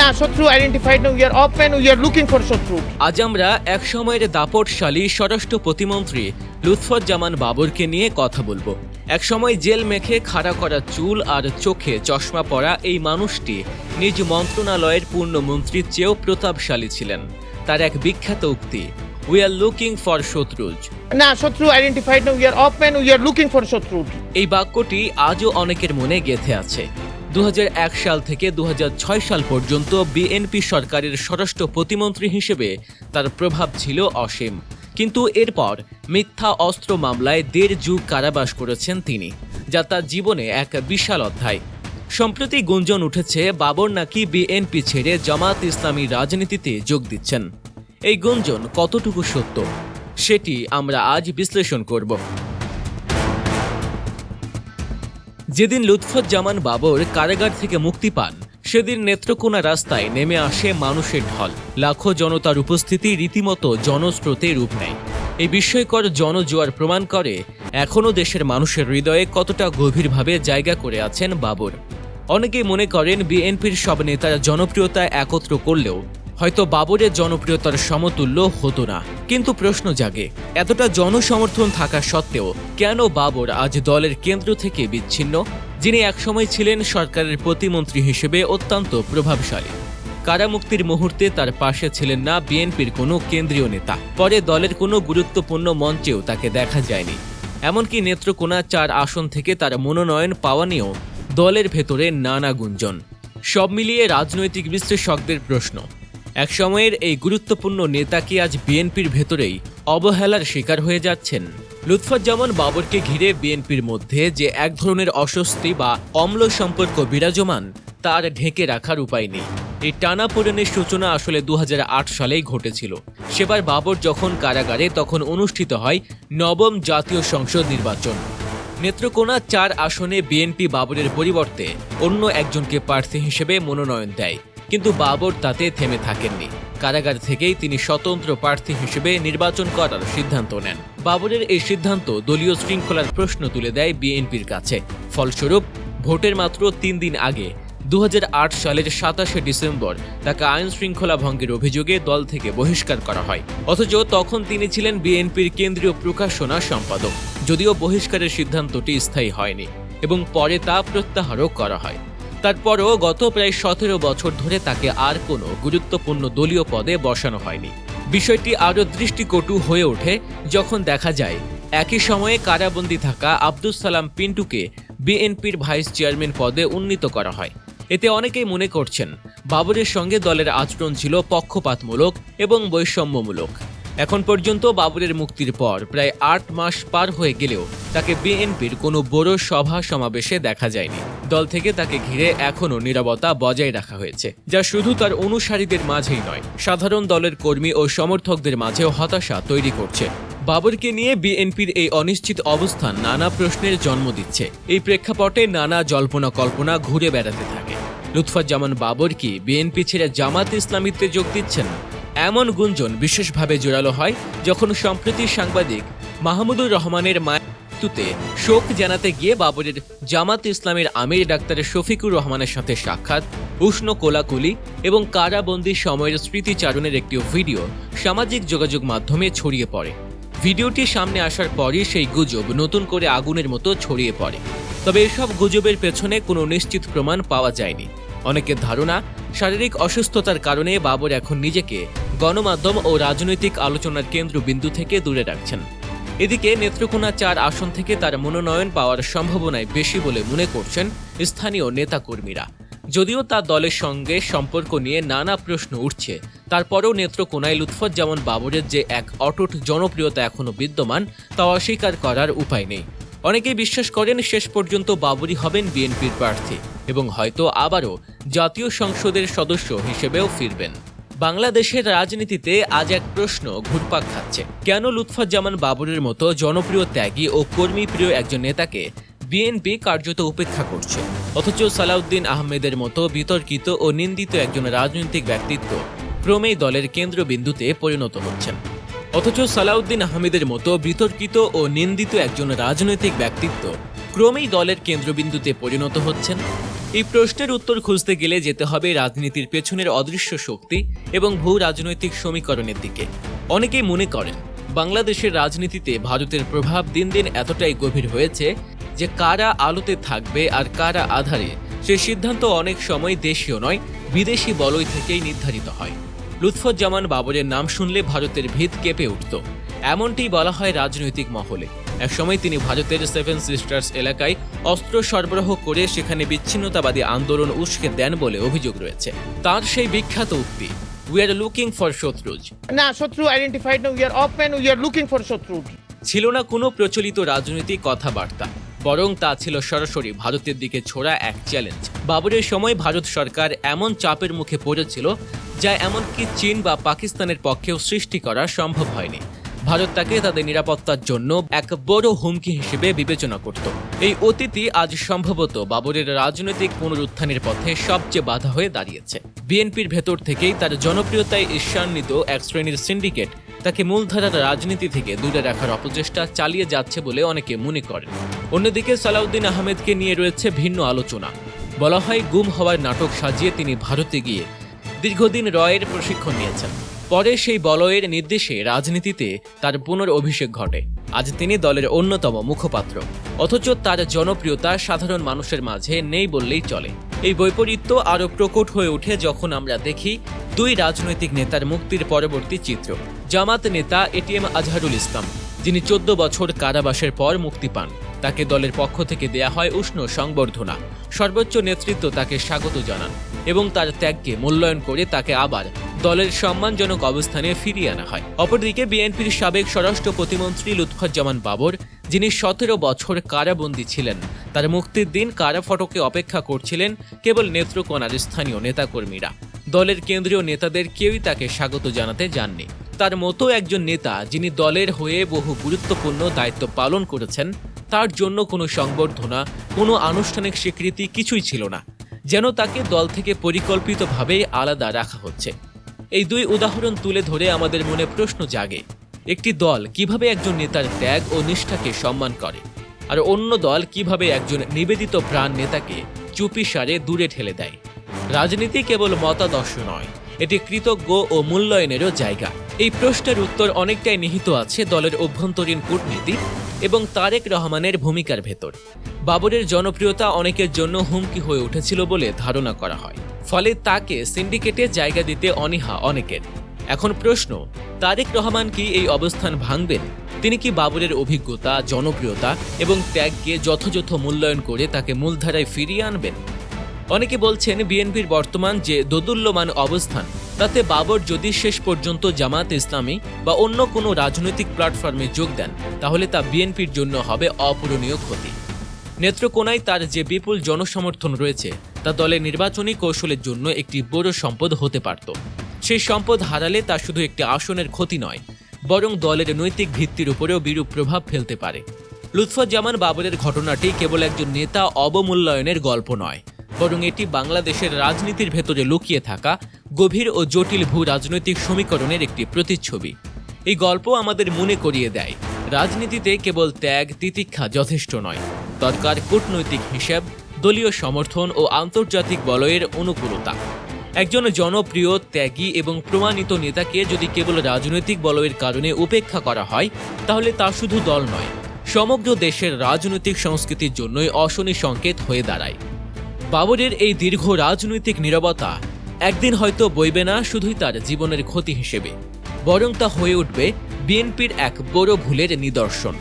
না শত্রু identified we are open we are looking for শত্রু। আজ আমরা এক সময়ের দাপটশালী স্বরাষ্ট্র প্রতিমন্ত্রী লুৎফুজ্জামান বাবরকে নিয়ে কথা বলব। এক সময় জেল মেখে খাড়া করা চুল আর চোখে চশমা পরা এই মানুষটি নিজ মন্ত্রণালয়ের পূর্ণমন্ত্রীর চেয়েও প্রতাপশালী ছিলেন। তার এক বিখ্যাত উক্তি উই আর লুকিং ফর শত্রুজ। না শত্রু identified we are open we are looking for শত্রু এই বাক্যটি আজও অনেকের মনে গেঁথে আছে। দু হাজার এক সাল থেকে দু হাজার ছয় সাল পর্যন্ত বিএনপি সরকারের স্বরাষ্ট্র প্রতিমন্ত্রী হিসেবে তার প্রভাব ছিল অসীম। কিন্তু এরপর মিথ্যা অস্ত্র মামলায় দেড় যুগ কারাবাস করেছেন তিনি, যা তার জীবনে এক বিশাল অধ্যায়। সম্প্রতি গুঞ্জন উঠেছে, বাবর নাকি বিএনপি ছেড়ে জামাত ইসলামী রাজনীতিতে যোগ দিচ্ছেন। এই গুঞ্জন কতটুকু সত্য, সেটি আমরা আজ বিশ্লেষণ করব। যেদিন লুৎফুজ্জামান বাবর কারাগার থেকে মুক্তি পান, সেদিন নেত্রকোনা রাস্তায় নেমে আসে মানুষের ঢল। লাখো জনতার উপস্থিতি রীতিমতো জনস্রোতে রূপ নেয়। এই বিস্ময়কর জনজোয়ার প্রমাণ করে এখনও দেশের মানুষের হৃদয়ে কতটা গভীরভাবে জায়গা করে আছেন বাবর। অনেকেই মনে করেন বিএনপির সব নেতারা জনপ্রিয়তা একত্র করলেও হয়তো বাবরের জনপ্রিয়তার সমতুল্য হতো না। কিন্তু প্রশ্ন জাগে, এতটা জনসমর্থন থাকা সত্ত্বেও কেন বাবর আজ দলের কেন্দ্র থেকে বিচ্ছিন্ন, যিনি একসময় ছিলেন সরকারের প্রতিমন্ত্রী হিসেবে অত্যন্ত প্রভাবশালী। কারামুক্তির মুহূর্তে তার পাশে ছিলেন না বিএনপির কোনো কেন্দ্রীয় নেতা। পরে দলের কোনো গুরুত্বপূর্ণ মঞ্চেও তাকে দেখা যায়নি। এমনকি নেত্রকোনা চার আসন থেকে তার মনোনয়ন পাওয়া নিয়েও দলের ভেতরে নানা গুঞ্জন। সব মিলিয়ে রাজনৈতিক বিশ্লেষকদের প্রশ্ন এক সময়ের এই গুরুত্বপূর্ণ নেতা কি আজ বিএনপির ভেতরেই অবহেলার শিকার হয়ে যাচ্ছেন। লুৎফুজ্জামান বাবরকে ঘিরে বিএনপির মধ্যে যে এক ধরনের অস্বস্তি বা অম্ল সম্পর্ক বিরাজমান, তার ঢেকে রাখার উপায় নেই। এই টানাপোড়েনের সূচনা আসলে দু হাজার আট সালেই ঘটেছিল। সেবার বাবর যখন কারাগারে, তখন অনুষ্ঠিত হয় নবম জাতীয় সংসদ নির্বাচন। নেত্রকোনা চার আসনে বিএনপি বাবরের পরিবর্তে অন্য একজনকে প্রার্থী হিসেবে মনোনয়ন দেয়। কিন্তু বাবর তাতে থেমে থাকেননি। কারাগার থেকেই তিনি স্বতন্ত্র প্রার্থী হিসেবে নির্বাচন করার সিদ্ধান্ত নেন। বাবরের এই সিদ্ধান্ত দলীয় শৃঙ্খলার প্রশ্ন তুলে দেয় বিএনপির কাছে। ফলস্বরূপ, ভোটের মাত্র তিন দিন আগে দু হাজার আট সালের সাতাশে ডিসেম্বর তাকে আইন শৃঙ্খলা ভঙ্গের অভিযোগে দল থেকে বহিষ্কার করা হয়। অথচ তখন তিনি ছিলেন বিএনপির কেন্দ্রীয় প্রকাশনা সম্পাদক, যদিও বহিষ্কারের সিদ্ধান্তটি স্থায়ী হয়নি এবং পরে তা প্রত্যাহারও করা হয়। তারপরও গত প্রায় সতেরো বছর ধরে তাকে আর কোনো গুরুত্বপূর্ণ দলীয় পদে বসানো হয়নি। বিষয়টি আরও দৃষ্টিকটু হয়ে ওঠে যখন দেখা যায়, একই সময়ে কারাবন্দী থাকা আব্দুস সালাম পিন্টুকে বিএনপির ভাইস চেয়ারম্যান পদে উন্নীত করা হয়। এতে অনেকেই মনে করছেন, বাবরের সঙ্গে দলের আচরণ ছিল পক্ষপাতমূলক এবং বৈষম্যমূলক। এখন পর্যন্ত বাবরের মুক্তির পর প্রায় আট মাস পার হয়ে গেলেও তাকে বিএনপির কোনো বড় সভা সমাবেশে দেখা যায়নি। দল থেকে তাকে ঘিরে এখনও নিরবতা বজায় রাখা হয়েছে, যা শুধু তার অনুসারীদের মাঝেই নয়, সাধারণ দলের কর্মী ও সমর্থকদের মাঝেও হতাশা তৈরি করছে। বাবরকে নিয়ে বিএনপির এই অনিশ্চিত অবস্থান নানা প্রশ্নের জন্ম দিচ্ছে। এই প্রেক্ষাপটে নানা জল্পনা কল্পনা ঘুরে বেড়াতে থাকে। লুৎফাজ্জামান বাবর কি বিএনপি ছেড়ে জামাত ইসলামীতে যোগ দিচ্ছেন এমন গুঞ্জন বিশেষভাবে জোরালো হয় যখন সম্প্রতি সাংবাদিক মাহমুদুর রহমানের মায়ের মৃত্যুতে শোক জানাতে গিয়ে বাবরের জামাত ইসলামের আমির ডাক্তার শফিকুর রহমানের সাথে সাক্ষাৎ, উষ্ণ কোলাকুলি এবং কারাবন্দি সময়ের স্মৃতিচারণের একটি ভিডিও সামাজিক যোগাযোগ মাধ্যমে ছড়িয়ে পড়ে। ভিডিওটি সামনে আসার পরই সেই গুজব নতুন করে আগুনের মতো ছড়িয়ে পড়ে। তবে এসব গুজবের পেছনে কোনো নিশ্চিত প্রমাণ পাওয়া যায়নি। অনেকের ধারণা, শারীরিক অসুস্থতার কারণে বাবর এখন নিজেকে গণমাধ্যম ও রাজনৈতিক আলোচনার কেন্দ্রবিন্দু থেকে দূরে রাখছেন। এদিকে নেত্রকোনা চার আসন থেকে তার মনোনয়ন পাওয়ার সম্ভাবনায় বেশি বলে মনে করছেন স্থানীয় নেতাকর্মীরা। যদিও তার দলের সঙ্গে সম্পর্ক নিয়ে নানা প্রশ্ন উঠছে। তারপরেও নেত্রকোনায় লুৎফুজ্জামান বাবরের যে এক অটুট জনপ্রিয়তা এখনও বিদ্যমান তা অস্বীকার করার উপায় নেই। অনেকেই বিশ্বাস করেন শেষ পর্যন্ত বাবরই হবেন বিএনপির প্রার্থী এবং হয়তো আবারও জাতীয় সংসদের সদস্য হিসেবেও ফিরবেন। বাংলাদেশের রাজনীতিতে আজ এক প্রশ্ন ঘুরপাক খাচ্ছে। কেন লুৎফুজ্জামান বাবরের মতো জনপ্রিয় ত্যাগী ও কর্মীপ্রিয় একজন নেতাকে বিএনপি কার্যত উপেক্ষা করছে? অথচ সালাউদ্দিন আহমেদের মতো বিতর্কিত ও নিন্দিত একজন রাজনৈতিক ব্যক্তিত্ব ক্রমেই দলের কেন্দ্রবিন্দুতে পরিণত হচ্ছেন। অথচ সালাউদ্দিন আহমেদের মতো বিতর্কিত ও নিন্দিত একজন রাজনৈতিক ব্যক্তিত্ব ক্রমেই দলের কেন্দ্রবিন্দুতে পরিণত হচ্ছেন। এই প্রশ্নের উত্তর খুঁজতে গেলে যেতে হবে রাজনীতির পেছনের অদৃশ্য শক্তি এবং ভূ রাজনৈতিক সমীকরণের দিকে। অনেকেই মনে করেন, বাংলাদেশের রাজনীতিতে ভারতের প্রভাব দিন দিন এতটাই গভীর হয়েছে যে কারা আলোতে থাকবে আর কারা আধারে, সে সিদ্ধান্ত অনেক সময় দেশীয় নয়, বিদেশি বলয় থেকেই নির্ধারিত হয়। লুৎফুজ্জামান বাবরের নাম শুনলে ভারতের ভিত কেঁপে উঠত। এমনটি বলা হয় রাজনৈতিক মহলে। একসময় তিনি ভারতের সেভেন সিস্টার্স এলাকায় অস্ত্র সরবরাহ করে সেখানে বিচ্ছিন্নতাবাদী আন্দোলন উস্কে দেন বলে অভিযোগ রয়েছে। তার সেই বিখ্যাত উক্তি উই আর লুকিং ফর শত্রুজ। না শত্রু আইডেন্টিফাইড না we are open we are looking for শত্রু ছিল না কোনো প্রচলিত রাজনৈতিক কথাবার্তা বরং তা ছিল সরাসরি ভারতের দিকে ছোড়া এক চ্যালেঞ্জ বাবরের সময় ভারত সরকার এমন চাপের মুখে পড়েছিল যা এমনকি চীন বা পাকিস্তানের পক্ষেও সৃষ্টি করা সম্ভব হয়নি। ভারত তাকে তাদের নিরাপত্তার জন্য এক বড় হুমকি হিসেবে বিবেচনা করত। এই অতীতই আজ সম্ভবত বাবরের রাজনৈতিক পুনরুত্থানের পথে সবচেয়ে বাধা হয়ে দাঁড়িয়েছে। বিএনপির ভেতর থেকেই তার জনপ্রিয়তায় ঈর্ষান্বিত এক শ্রেণির সিন্ডিকেট তাকে মূলধারার রাজনীতি থেকে দূরে রাখার অপচেষ্টা চালিয়ে যাচ্ছে বলে অনেকে মনে করেন। অন্যদিকে সালাউদ্দিন আহমেদকে নিয়ে রয়েছে ভিন্ন আলোচনা। বলা হয়, গুম হওয়ার নাটক সাজিয়ে তিনি ভারতে গিয়ে দীর্ঘদিন রয়ের প্রশিক্ষণ নিয়েছেন। পরে সেই বলয়ের নির্দেশে রাজনীতিতে তার পুনরঅভিষেক ঘটে। আজ তিনি দলের অন্যতম মুখপাত্র। অথচ তার জনপ্রিয়তা সাধারণ মানুষের মাঝে নেই বললেই চলে। এই বৈপরীত্য আরও প্রকট হয়ে ওঠে যখন আমরা দেখি দুই রাজনৈতিক নেতার মুক্তির পরবর্তী চিত্র। জামাত নেতা এটিএম আজহারুল ইসলাম, যিনি চোদ্দ বছর কারাবাসের পর মুক্তি পান। তাকে দলের পক্ষ থেকে দেয়া হয় উষ্ণ সংবর্ধনা। সর্বোচ্চ নেতৃত্ব তাকে স্বাগত জানান এবং তার ত্যাগকে মূল্যায়ন করে তাকে আবার দলের সম্মানজনক অবস্থানে ফিরিয়ে আনা হয়। অপরদিকে বিএনপির সাবেক স্বরাষ্ট্র প্রতিমন্ত্রী লুৎফুজ্জামান বাবর, যিনি সতেরো বছর কারাবন্দী ছিলেন, তার মুক্তির দিন কারা ফটকে অপেক্ষা করছিলেন কেবল নেত্রকোনার স্থানীয় নেতাকর্মীরা। দলের কেন্দ্রীয় নেতাদের কেউই তাকে স্বাগত জানাতে যাননি। তার মতো একজন নেতা, যিনি দলের হয়ে বহু গুরুত্বপূর্ণ দায়িত্ব পালন করেছেন তার জন্য কোনো সংবর্ধনা, কোনো আনুষ্ঠানিক স্বীকৃতি কিছুই ছিল না, যেন তাকে দল থেকে পরিকল্পিতভাবে আলাদা রাখা হচ্ছে। এই দুই উদাহরণ তুলে ধরে আমাদের মনে প্রশ্ন জাগে, একটি দল কীভাবে একজন নেতার ত্যাগ ও নিষ্ঠাকে সম্মান করে, আর অন্য দল কীভাবে একজন নিবেদিত প্রাণ নেতাকে চুপিসারে দূরে ঠেলে দেয়। রাজনীতি কেবল মতাদর্শ নয়, এটি কৃতজ্ঞ ও মূল্যায়নেরও জায়গা। এই প্রশ্নের উত্তর অনেকটাই নিহিত আছে দলের অভ্যন্তরীণ কূটনীতি এবং তারেক রহমানের ভূমিকার ভেতর। বাবরের জনপ্রিয়তা অনেকের জন্য হুমকি হয়ে উঠেছিল বলে ধারণা করা হয়। ফলে তাকে সিন্ডিকেটে জায়গা দিতে অনীহা অনেকের। এখন প্রশ্ন, তারেক রহমান কি এই অবস্থান ভাঙবেন? তিনি কি বাবরের অভিজ্ঞতা, জনপ্রিয়তা এবং ত্যাগকে যথাযথ মূল্যায়ন করে তাকে মূলধারায় ফিরিয়ে আনবেন? অনেকে বলছেন বিএনপির বর্তমান যে দোদুল্যমান অবস্থান তাতে বাবর যদি শেষ পর্যন্ত জামাত ইসলামী বা অন্য কোনো রাজনৈতিক প্ল্যাটফর্মে যোগ দেন, তাহলে তা বিএনপির জন্য হবে অপূরণীয় ক্ষতি। নেত্রকোনায় তার যে বিপুল জনসমর্থন রয়েছে, তা দলের নির্বাচনী কৌশলের জন্য একটি বড় সম্পদ হতে পারত। সেই সম্পদ হারালে তা শুধু একটি আসনের ক্ষতি নয়, বরং দলের নৈতিক ভিত্তির উপরেও বিরূপ প্রভাব ফেলতে পারে। লুৎফুজ্জামান বাবরের ঘটনাটি কেবল একজন নেতা অবমূল্যায়নের গল্প নয়। বরং এটি বাংলাদেশের রাজনীতির ভেতরে লুকিয়ে থাকা গভীর ও জটিল ভূ রাজনৈতিক সমীকরণের একটি প্রতিচ্ছবি। এই গল্প আমাদের মনে করিয়ে দেয়, রাজনীতিতে কেবল ত্যাগ, তিতিক্ষা যথেষ্ট নয়। দরকার কূটনৈতিক হিসেব, দলীয় সমর্থন ও আন্তর্জাতিক বলয়ের অনুকূলতা। একজন জনপ্রিয়, ত্যাগী এবং প্রমাণিত নেতাকে যদি কেবল রাজনৈতিক বলয়ের কারণে উপেক্ষা করা হয়, তাহলে তা শুধু দল নয়, সমগ্র দেশের রাজনৈতিক সংস্কৃতির জন্যই অশনি সংকেত হয়ে দাঁড়ায়। বাবরের এই দীর্ঘ রাজনৈতিক নিরবতা একদিন হয়তো বইবে না শুধুই তার জীবনের ক্ষতি হিসেবে, বরং তা হয়ে উঠবে বিএনপির এক বড় ভুলের নিদর্শন।